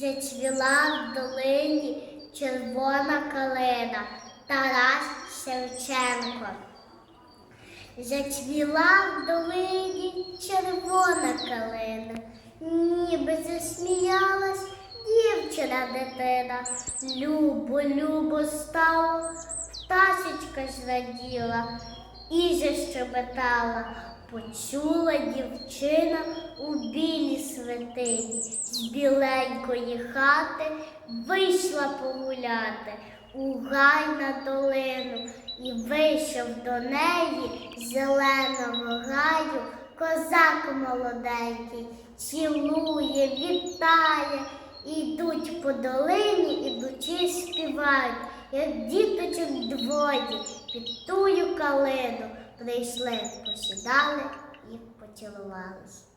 Зацвіла в долині червона калина Тарас Шевченко. Зацвіла в долині червона калина, ніби засміялась дівчина дитина. Любо, любо стало, пташечка зраділа і защебетала. Почула дівчина у білій святині, з біленької хати вийшла погуляти у гай на долину і вийшов до неї зеленого гаю. Козак молоденький, цілує, вітає, ідуть по долині, ідучи співають, як діточок двоє під тую калину прийшли, посідали і поцілувались.